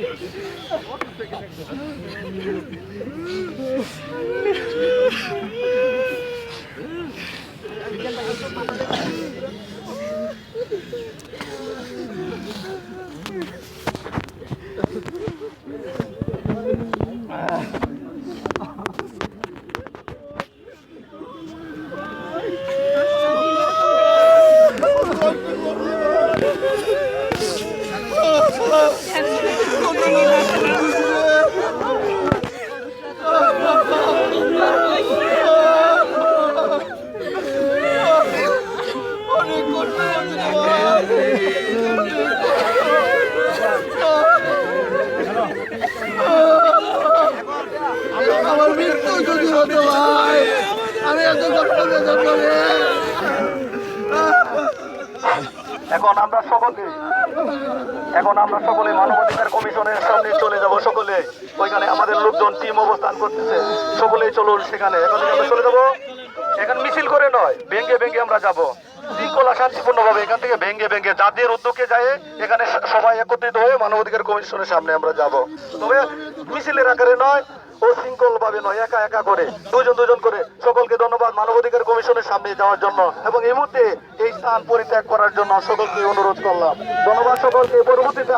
আমার মৃত্যু যদি ভাই আমি এত এখন আমরা সকলে, এখন আমরা সকলে মানবাধিকার কমিশনের সামনে চলে যাব সকলে। ওইখানে আমাদের লোকজন টিম অবস্থান করতেছে। সকলেই চলুন সেখানে। এখন চলে যাব। এখন মিছিল করে নয়, ভেঙ্গে ভেঙ্গে আমরা যাব। শৃঙ্খলা শান্তিপূর্ণ ভাবে এখান থেকে ভেঙ্গে ভেঙ্গে জাতির উদ্যোগে যায় এখানে সবাই একত্রিত হয়ে মানবাধিকার কমিশনের সামনে আমরা যাব। তবে মিছিলের আকারে নয়, ও শৃঙ্খল ভাবে নয়, একা একা করে দুজন দুজন করে সকলকে ধন্যবাদ মানবাধিকার কমিশনের সামনে যাওয়ার জন্য। এবং এই মুহূর্তে এই স্থান পরিত্যাগ করার জন্য সকলকে অনুরোধ করলাম। ধন্যবাদ সকলকে। পরবর্তীতে